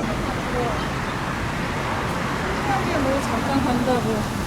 그러면 뭐 잠깐 간다고.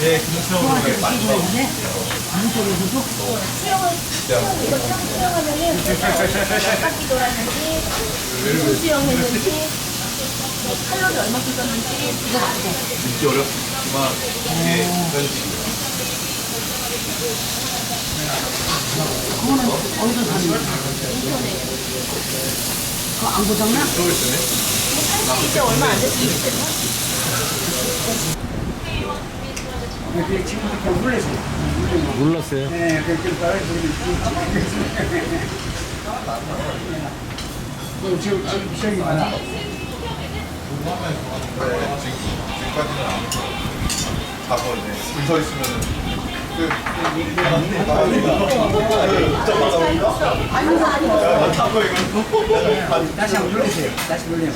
네, 김수영으로 수영했는지, 칼로리 얼마큼 썼는지, 그거 안 돼. 믿기 어렵지만 이게 그런 식이에요. 그거 안 고장나? 들어올 때네. 이제 얼마 안 됐어. 네, 지금 지금 시험이 많아. 네, 지금, 지금까지는 안 가서 이제 줄서 있으면은 그, 다시 한번 눌러주세요. 다시 눌러요.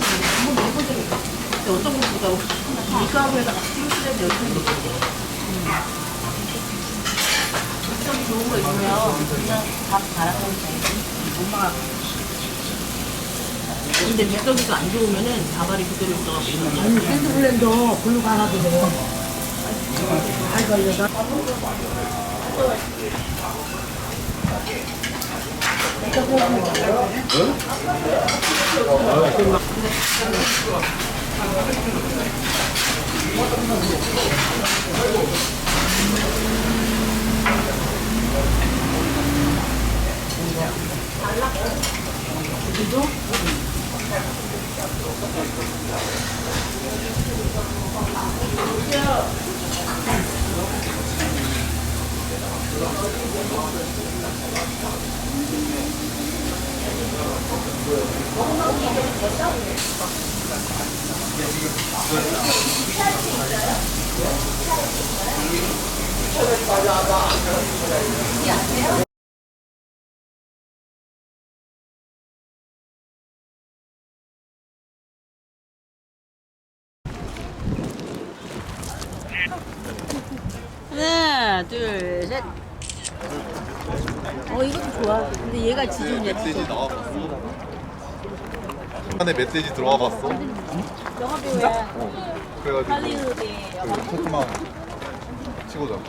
어떤 것보다 이거하고 해다가 스팀스레드 열심히 먹거든. 좀 좋은 거 있으면 그냥 밥 갈아서 엄마가 근데 뱃속이도 안 좋으면은 밥알이 그대로 있어가지고 있는 아니, 샌드블렌더 글로 가놔도 돼요. 잘 걸려서. 음. 하나 둘 셋. 어 이것도 좋아. 근데 얘가 지중이야 멧돼지 나와봤어. 안에 멧돼지 들어와 봤어. 영화 배우야 그래가지고 할리우드의 영화 그 토크만 치고 잡고.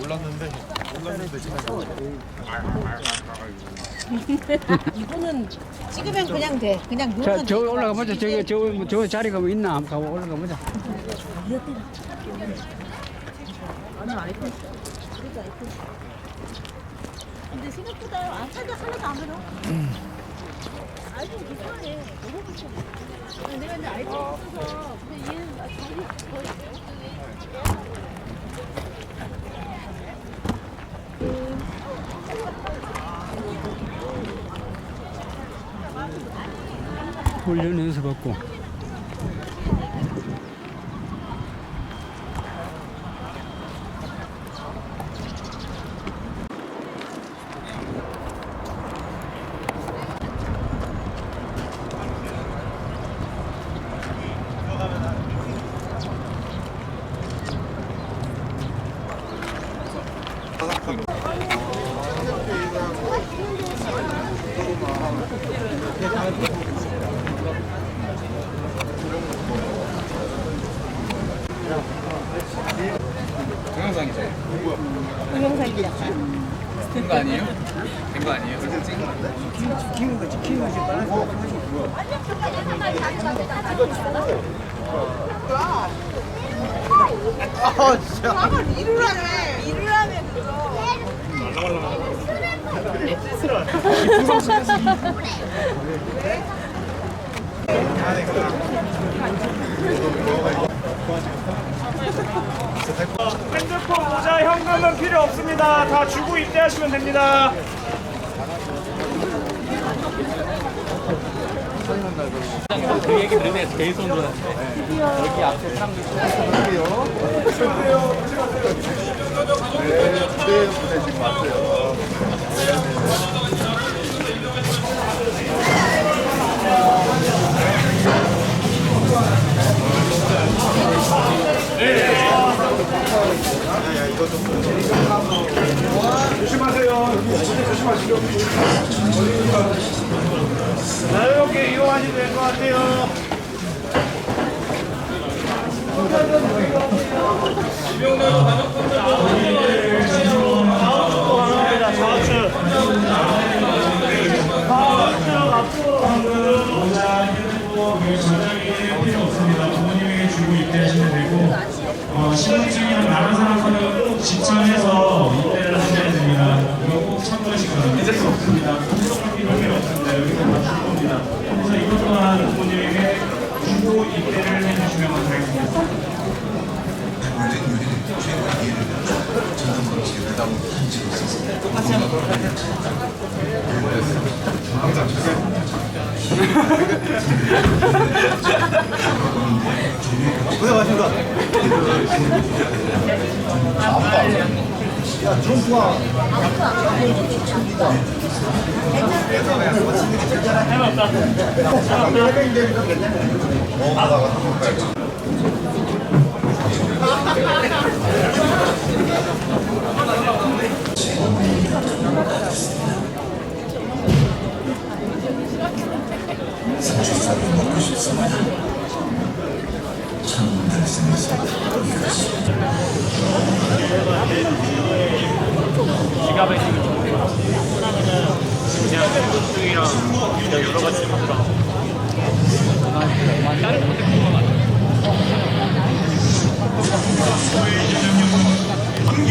몰랐는데 몰랐는데 지금 이거는 찍으면 그냥 돼 그냥 자, 누르면 저 돼. 올라가 보자. 저기 저, 저 자리가 뭐 있나? 한번 가고 올라가 보자. 근데 생각보다 안 사도 하나도 안 들어 아이폰 불편해. 너무 불편해 내가 이제 아이폰 써서 근데 얘는 자기 거의 훈련 연습받고. 된 거 아니에요? 된 거 아니에요? 키우는 거 지, 키우는 거지. 핸드폰, 모자, 현금은 필요 없습니다. 다 주고 입대하시면 됩니다. 그 얘기 들으면 제일 손 들었는데 여기 앞에 사람들 네, 지금 왔어요. 자유롭게 이용하시면 될 것 같아요. 좌우측으로 가능합니다. 좌우측. 좌우측 앞으로 필요 없습니다. 부모님에게 주고 입대하시면 되고 어, 신분증이랑 다른 사람들은 꼭 지참해서 입대를 하셔야 됩니다. 이거 꼭 참고하시기 바랍니다. 이제 없습니다. 공격할 필요가 없습니다. 여기서 다줄 겁니다. 그래서 이것 또한 부모님에게 주고 입대를 해주시면 감사하겠습니다. 먹어보다 가 한번 가야지. 지갑에 지금 좀 그냥 신분증이랑 그냥 여러 가지 좀 있더라고. 다른 것도 그거 같아. 근데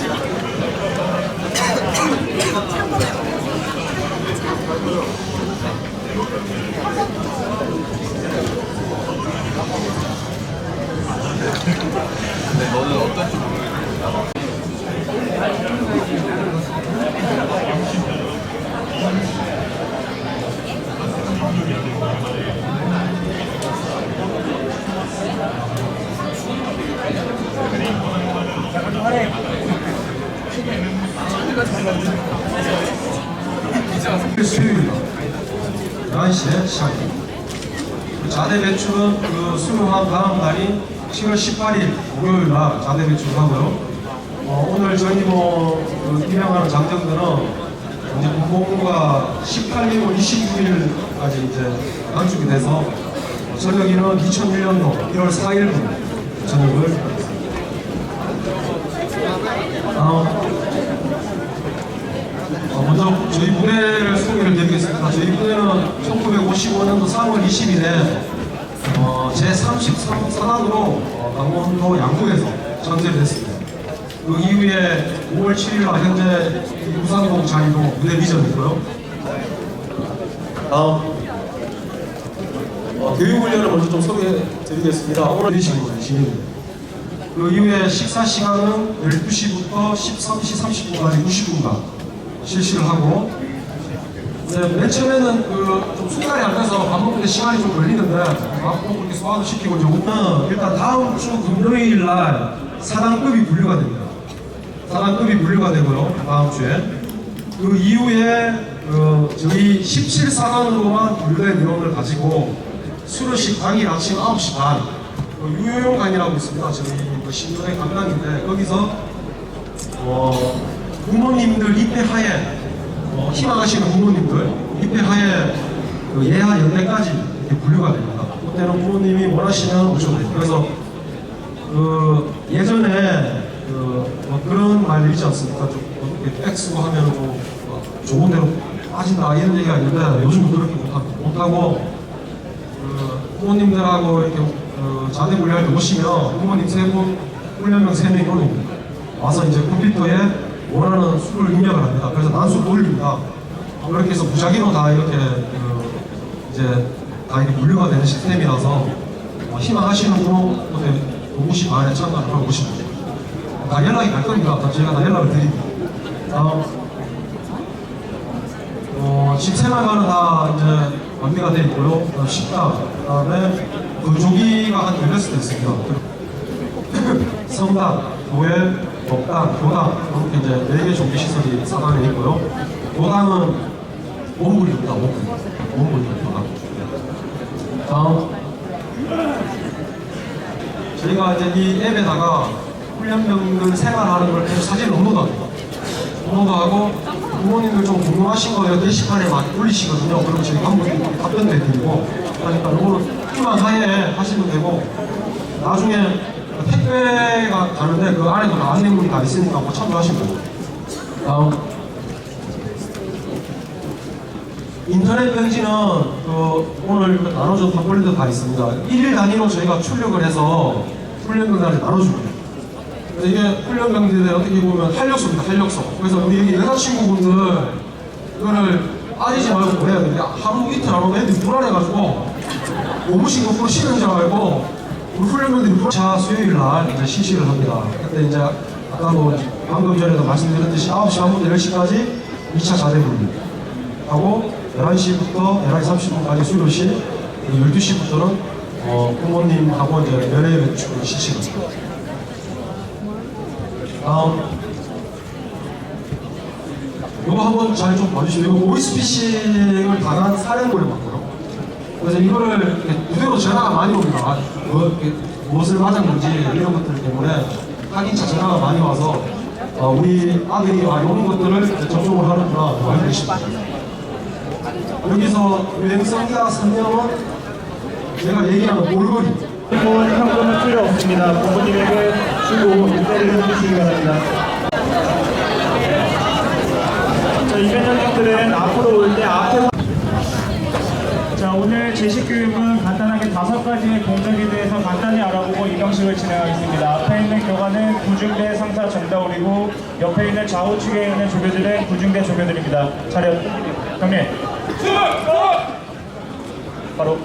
일 목요일 날 자대 배출하고요. 어, 오늘 저희 뭐 그 임명하는 장정들은 이제 공공부가 18일, 29일까지 이제 단축이 돼서 어, 저녁에는 2001년도 1월 4일분 저녁을 어, 어, 먼저 저희 부대를 소개를 드리겠습니다. 저희 부대는 1955년도 3월 20일에 어, 제33사단으로 어, 강원도 양구에서 전제를 했습니다. 그 이후에 5월 7일 날 현재 우상동 자리로 부대 미전이고요. 다음 어, 교육훈련을 먼저 좀 소개해 드리겠습니다. 오늘 이시고 진입니다. 그 이후에 식사 시간은 12시부터 13시 30분까지 90분간 실시를 하고 이제 맨 처음에는 그좀 순간이 안 돼서 밥 먹는데 시간이 좀 걸리는데 밥 먹고 이렇게 소화도 시키고 이제 오늘 일단 다음 주 금요일 날 사단급이 분류가 됩니다. 사단급이 분류가 되고요. 다음 주에 그 이후에 그 저희 17사단으로만 분류된 내용을 가지고 수료식 당일 아침 9시 반 그 유효용 강이라고 있습니다. 저희 그 신도의 강당인데 거기서 어, 부모님들 입회하에 어, 희망하시는 부모님들 입회 하에 그 예하 연례까지 이렇게 분류가 됩니다. 그때는 부모님이 원하시면 오셔도 돼요. 그래서 그 예전에 그뭐 그런 말 있지 않습니까? 좀 어떻게 엑스고 하면 좀 어, 좋은 데로 빠진다 이런 얘기가 있는데 요즘 그렇게 못하, 못하고 그 부모님들하고 이렇게 그 자대 훈련을 오시면 부모님 세 분, 훈련병 세 명이 오는 와서 이제 컴퓨터에 원하는 수를 입력을 합니다. 그래서 난수 돌립니다. 그렇게 해서 무작위로 다 이렇게 그 이제 다 이렇게 분류가 되는 시스템이라서 어, 희망하시는 분은 오늘 5시 반에 참가를 하고 오시면. 다 연락이 갈 겁니다. 다 저희가 다 연락을 드립니다. 다음 어, 집 생활관은 다 이제 완비가 되어 있고요. 그다음 식당, 그다음에 건조기가 한 16대 있습니다. 성당, 교회, 법당, 교당 이렇게 이제 네개 종교 시설이 사당에 있고요. 교당은 원불입니다. 원불. 원불입니다. 교당. 다음 저희가 이제 이 앱에다가 훈련병들 생활하는 걸 계속 사진을 업로드합니다. 업로드하고 부모님들 좀 궁금하신 거예요. 게시판에 많이 올리시거든요. 그럼 저희가 한번 답변도 해드리고 그러니까 이거는 필요한 사이에 하시면 되고 나중에 택배가 다른데 그 안에도 다 안내문이 다 있으니까 뭐 참조하시면 되고 다음 인터넷 편지는 그 오늘 그 나눠준 팜플렛도 다 있습니다. 일일 단위로 저희가 출력을 해서 훈련병들한테 나눠줍니다. 그래서 이게 훈련병들의 어떻게 보면 활력소입니다. 활력소. 그래서 우리 여기 여자친구분들 이거를 빠지지 말고 보내야 돼요. 하루 이틀 안 오면 애들이 불안해가지고 너무 심각으로 쉬는 줄 알고 불안- 자 수요일 날 이제 실시를 합니다. 그때 이제 아까도 방금 전에도 말씀드렸듯이 9시 반부터 10시까지 2차 자대 분리 하고 11시부터 11시 30분까지 수료시 그리고 12시부터는 어, 부모님하고 이제 연애 외출을 실시합니다. 다음 이거 한번 잘 좀 봐주시면 이거 보이스피싱을 당한 사례물에 맞고요. 그래서 이거를 무대로 전화가 많이 옵니다. 뭐, 무엇을 맞았는지 이런 것들 때문에 확인차 전화가 많이 와서 어, 우리 아들이 아, 이런 것들을 접종을 하는구나 많이 계십니다. 여기서 유행성자 설명은 제가 얘기하는 몰골이 부모님 현금은 필요 없습니다. 부모님에게 주고 일대를 해주시기 바랍니다. 자, 이변정님들은 앞으로 올 때 앞에서 자, 오늘 제식 교육은 다섯 가지의 공적에 대해서 간단히 알아보고 이경식을 진행하겠습니다. 앞에 있는 교관은 구중대 상사 정다울이고 옆에 있는 좌우측에 있는 조교들은 구중대 조교들입니다. 차렷. 경례. 바로.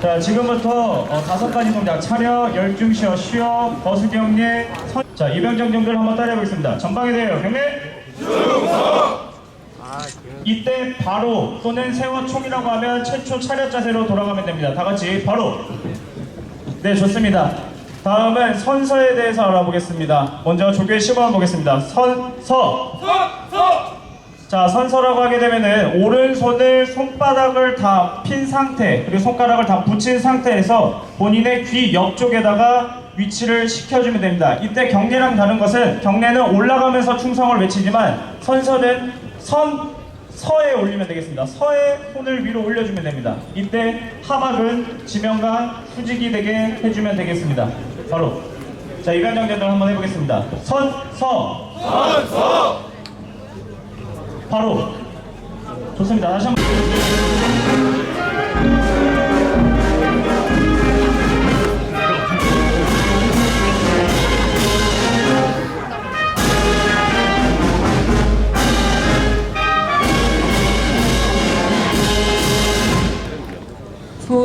자, 지금부터 어, 다섯 가지 동작. 차려, 열중시어, 쉬어, 버스경례, 선... 자, 정도를 한번 따라해보겠습니다. 전방에 대하여 경례. 이때 바로 또는 세워 총이라고 하면 최초 차렷 자세로 돌아가면 됩니다. 다 같이 바로. 네, 좋습니다. 다음은 선서에 대해서 알아보겠습니다. 먼저 조교의 시범을 보겠습니다. 선서. 자, 선서라고 하게 되면은 오른손을 손바닥을 다 핀 상태, 그리고 손가락을 다 붙인 상태에서 본인의 귀 옆쪽에다가 위치를 시켜주면 됩니다. 이때 경례랑 다른 것은 경례는 올라가면서 충성을 외치지만 선서는 선, 서에 올리면 되겠습니다. 서에 손을 위로 올려주면 됩니다. 이때 하박은 지명과 수직이 되게 해주면 되겠습니다. 바로 자 이변정 전을 한번 해보겠습니다. 선, 서. 바로 좋습니다. 다시 한번.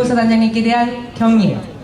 부사단장님께 대한. 부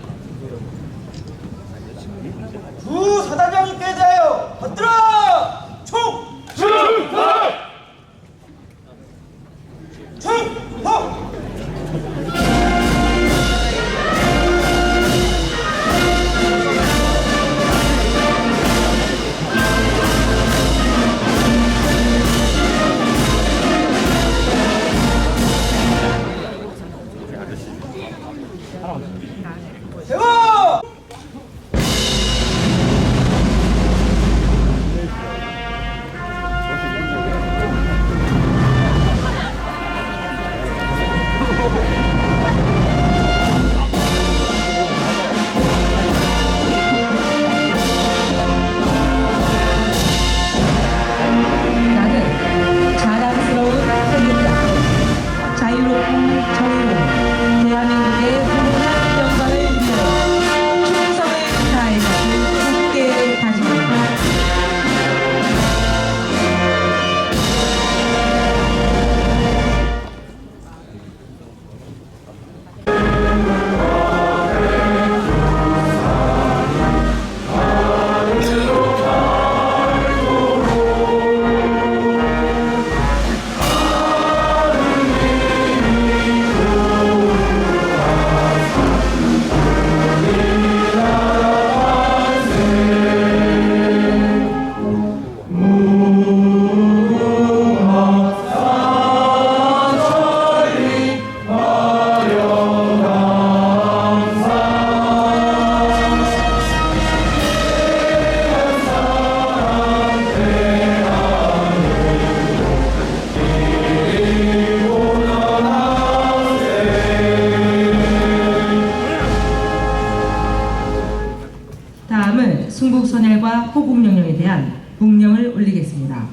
다음은 순국선열과 호국령령에 대한 묵령을 올리겠습니다.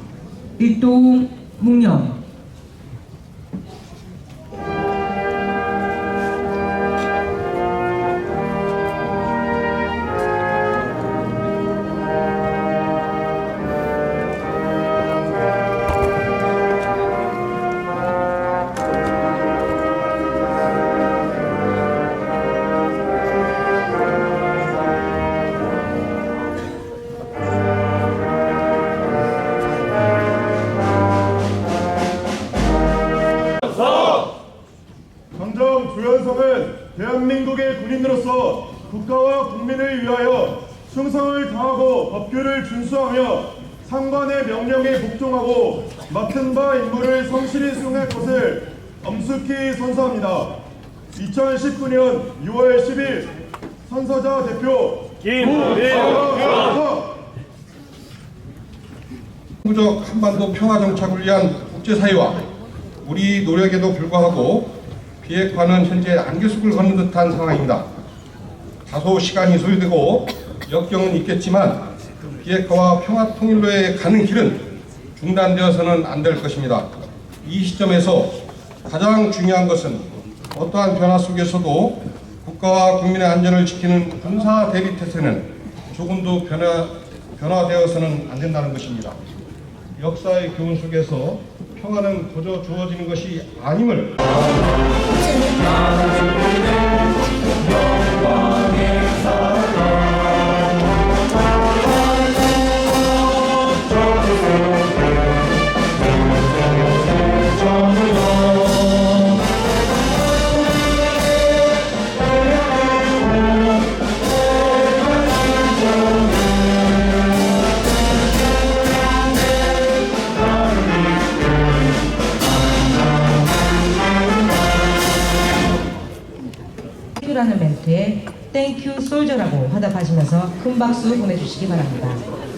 일동 묵령 대한민국의 군인으로서 국가와 국민을 위하여 충성을 다하고 법규를 준수하며 상관의 명령에 복종하고 맡은 바 임무를 성실히 수행할 것을 엄숙히 선서합니다. 2019년 6월 10일 선서자 대표 김민경 부적 한반도 평화 정착을 위한 국제사회와 우리 노력에도 불구하고 비핵화는 현재 안개숲을 걷는 듯한 상황입니다. 다소 시간이 소요되고 역경은 있겠지만 비핵화와 평화 통일로의 가는 길은 중단되어서는 안 될 것입니다. 이 시점에서 가장 중요한 것은 어떠한 변화 속에서도 국가와 국민의 안전을 지키는 군사 대비 태세는 조금도 변화, 변화되어서는 안 된다는 것입니다. 역사의 교훈 속에서 평화는 거저 주어지는 것이 아님을 땡큐라는 멘트에 땡큐 솔저라고 화답하시면서 큰 박수 보내주시기 바랍니다.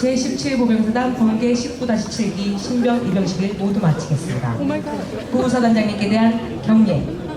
제17보병사단 번개 19-7기 신병 입영식을 모두 마치겠습니다. 구사단장님께 대한 경례.